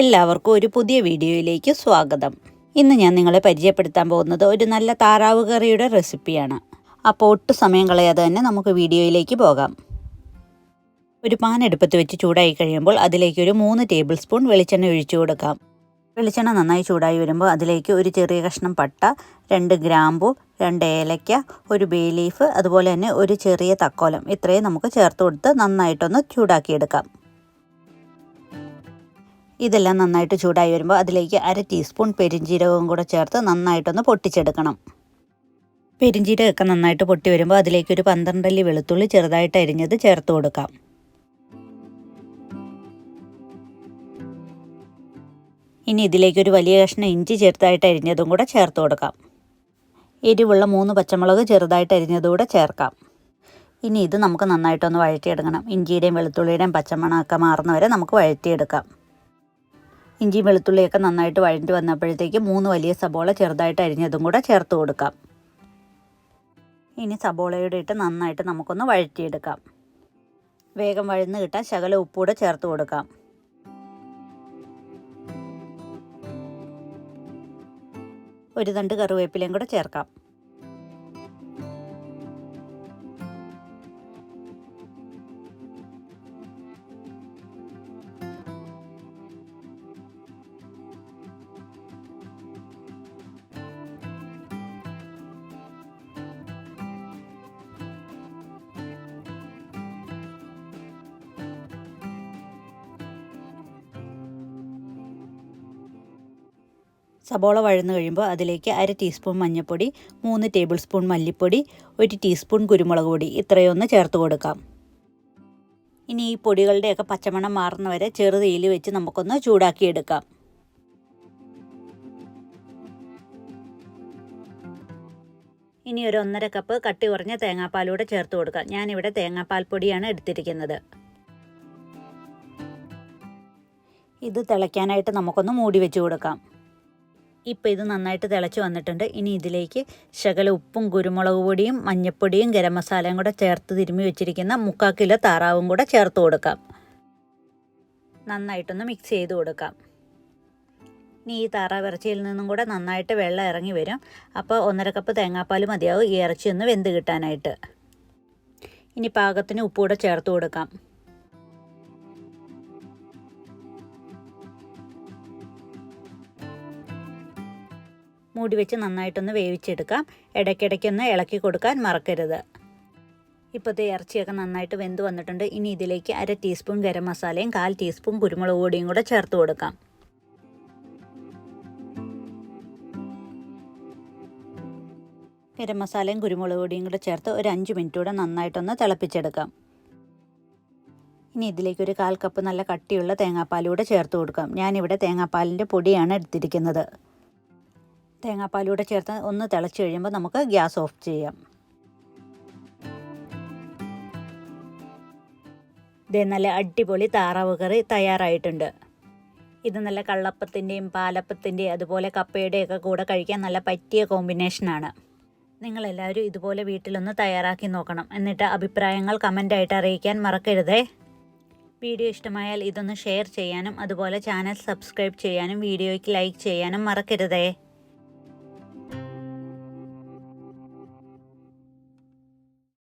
എല്ലാവർക്കും ഒരു പുതിയ വീഡിയോയിലേക്ക് സ്വാഗതം. ഇന്ന് ഞാൻ നിങ്ങളെ പരിചയപ്പെടുത്താൻ പോകുന്നത് ഒരു നല്ല താറാവ് കറിയുടെ റെസിപ്പിയാണ്. അപ്പോൾ ഒട്ടും സമയം കളയാതെ തന്നെ നമുക്ക് വീഡിയോയിലേക്ക് പോകാം. ഒരു പാൻ എടുപ്പത്ത് വെച്ച് ചൂടായി കഴിയുമ്പോൾ അതിലേക്ക് ഒരു മൂന്ന് ടേബിൾ സ്പൂൺ വെളിച്ചെണ്ണ ഒഴിച്ചു കൊടുക്കാം. വെളിച്ചെണ്ണ നന്നായി ചൂടായി വരുമ്പോൾ അതിലേക്ക് ഒരു ചെറിയ കഷ്ണം പട്ട രണ്ട് ഗ്രാമ്പു രണ്ട് ഏലയ്ക്ക ഒരു ബേ ലീഫ് അതുപോലെ തന്നെ ഒരു ചെറിയ തക്കോലം ഇത്രയും നമുക്ക് ചേർത്ത് കൊടുത്ത് നന്നായിട്ടൊന്ന് ചൂടാക്കിയെടുക്കാം. ഇതെല്ലാം നന്നായിട്ട് ചൂടായി വരുമ്പോൾ അതിലേക്ക് അര ടീസ്പൂൺ പെരിഞ്ജീരകവും കൂടെ ചേർത്ത് നന്നായിട്ടൊന്ന് പൊട്ടിച്ചെടുക്കണം. പെരിഞ്ജീരകമൊക്കെ നന്നായിട്ട് പൊട്ടി വരുമ്പോൾ അതിലേക്ക് ഒരു പന്ത്രണ്ടല്ലി വെളുത്തുള്ളി ചെറുതായിട്ട് അരിഞ്ഞത് ചേർത്ത് കൊടുക്കാം. ഇനി ഇതിലേക്ക് ഒരു വലിയ കഷ്ണം ഇഞ്ചി ചെറുതായിട്ട് അരിഞ്ഞതും കൂടെ ചേർത്ത് കൊടുക്കാം. എരിവുള്ള മൂന്ന് പച്ചമുളക് ചെറുതായിട്ട് അരിഞ്ഞതും കൂടെ ചേർക്കാം. ഇനി ഇത് നമുക്ക് നന്നായിട്ടൊന്ന് വഴറ്റിയെടുക്കണം. ഇഞ്ചിയുടെയും വെളുത്തുള്ളിയുടെയും പച്ചമണമൊക്കെ മാറുന്നവരെ നമുക്ക് വഴറ്റിയെടുക്കാം. ഇഞ്ചി വെളുത്തുള്ളിയൊക്കെ നന്നായിട്ട് വഴണ്ടി വന്നപ്പോഴത്തേക്ക് മൂന്ന് വലിയ സബോള ചെറുതായിട്ട് അരിഞ്ഞതും കൂടെ ചേർത്ത് കൊടുക്കാം. ഇനി സബോളയുടെ ഇട്ട് നന്നായിട്ട് നമുക്കൊന്ന് വഴറ്റിയെടുക്കാം. വേഗം വഴന്ന് കിട്ടാൻ ശകല ഉപ്പൂടെ ചേർത്ത് കൊടുക്കാം. ഒരു തണ്ട് കറിവേപ്പിലയും കൂടെ ചേർക്കാം. സബോള വഴന്ന് കഴിയുമ്പോൾ അതിലേക്ക് അര ടീസ്പൂൺ മഞ്ഞൾപ്പൊടി മൂന്ന് ടേബിൾ സ്പൂൺ മല്ലിപ്പൊടി ഒരു ടീസ്പൂൺ കുരുമുളക് പൊടി ഇത്രയൊന്ന് ചേർത്ത് കൊടുക്കാം. ഇനി ഈ പൊടികളുടെയൊക്കെ പച്ചമണം മാറുന്നവരെ ചെറുതീയിൽ വെച്ച് നമുക്കൊന്ന് ചൂടാക്കിയെടുക്കാം ഇനി ഒരു ഒന്നര കപ്പ് കട്ടി കുറഞ്ഞ തേങ്ങാപ്പാലൂടെ ചേർത്ത് കൊടുക്കാം. ഞാനിവിടെ തേങ്ങാപ്പാൽ പൊടിയാണ് എടുത്തിരിക്കുന്നത്. ഇത് തിളയ്ക്കാനായിട്ട് നമുക്കൊന്ന് മൂടി വെച്ച് കൊടുക്കാം. ഇപ്പോൾ ഇത് നന്നായിട്ട് തിളച്ച് വന്നിട്ടുണ്ട്. ഇനി ഇതിലേക്ക് ശകല ഉപ്പും കുരുമുളക് പൊടിയും മഞ്ഞൾപ്പൊടിയും ഗരം മസാലയും കൂടെ ചേർത്ത് തിരുമ്മി വെച്ചിരിക്കുന്ന മുക്കാൽ കിലോ താറാവും കൂടെ ചേർത്ത് കൊടുക്കാം. നന്നായിട്ടൊന്ന് മിക്സ് ചെയ്ത് കൊടുക്കാം. ഇനി ഈ താറാവ് ഇറച്ചിയിൽ നിന്നും കൂടെ നന്നായിട്ട് വെള്ളം ഇറങ്ങി വരും. അപ്പോൾ ഒന്നര കപ്പ് തേങ്ങാപ്പാൽ മതിയാവും ഈ ഇറച്ചി ഒന്ന് വെന്ത് കിട്ടാനായിട്ട്. ഇനി പാകത്തിന് ഉപ്പ് കൂടെ ചേർത്ത് കൊടുക്കാം. മൂടി വെച്ച് നന്നായിട്ടൊന്ന് വേവിച്ചെടുക്കാം. ഇടയ്ക്കിടയ്ക്കൊന്ന് ഇളക്കി കൊടുക്കാൻ മറക്കരുത്. ഇപ്പോഴത്തെ ഇറച്ചിയൊക്കെ നന്നായിട്ട് വെന്ത് വന്നിട്ടുണ്ട്. ഇനി ഇതിലേക്ക് അര ടീസ്പൂൺ ഗരം മസാലയും കാൽ ടീസ്പൂൺ കുരുമുളക് പൊടിയും കൂടെ ചേർത്ത് കൊടുക്കാം. ഗരം മസാലയും കുരുമുളക് പൊടിയും കൂടെ ചേർത്ത് ഒരു അഞ്ച് മിനിറ്റ് കൂടെ നന്നായിട്ടൊന്ന് തിളപ്പിച്ചെടുക്കാം. ഇനി ഇതിലേക്ക് ഒരു കാൽ കപ്പ് നല്ല കട്ടിയുള്ള തേങ്ങാപ്പാലൂടെ ചേർത്ത് കൊടുക്കാം. ഞാനിവിടെ തേങ്ങാപ്പാലിന്റെ പൊടിയാണ് എടുത്തിരിക്കുന്നത്. തേങ്ങാപ്പാലൂടെ ചേർത്ത് ഒന്ന് തിളച്ച് കഴിയുമ്പോൾ നമുക്ക് ഗ്യാസ് ഓഫ് ചെയ്യാം. ഇതേ നല്ല അടിപൊളി താറാവ് കറി തയ്യാറായിട്ടുണ്ട്. ഇത് നല്ല കള്ളപ്പത്തിന്റെയും പാലപ്പത്തിന്റെയും അതുപോലെ കപ്പയുടെയൊക്കെ കൂടെ കഴിക്കാൻ നല്ല പറ്റിയ കോമ്പിനേഷനാണ് നിങ്ങളെല്ലാവരും ഇതുപോലെ വീട്ടിലൊന്ന് തയ്യാറാക്കി നോക്കണം. എന്നിട്ട് അഭിപ്രായങ്ങൾ കമന്റായിട്ട് അറിയിക്കാൻ മറക്കരുതേ. വീഡിയോ ഇഷ്ടമായാൽ ഇതൊന്ന് ഷെയർ ചെയ്യാനും അതുപോലെ ചാനൽ സബ്സ്ക്രൈബ് ചെയ്യാനും വീഡിയോയ്ക്ക് ലൈക്ക് ചെയ്യാനും മറക്കരുതേ.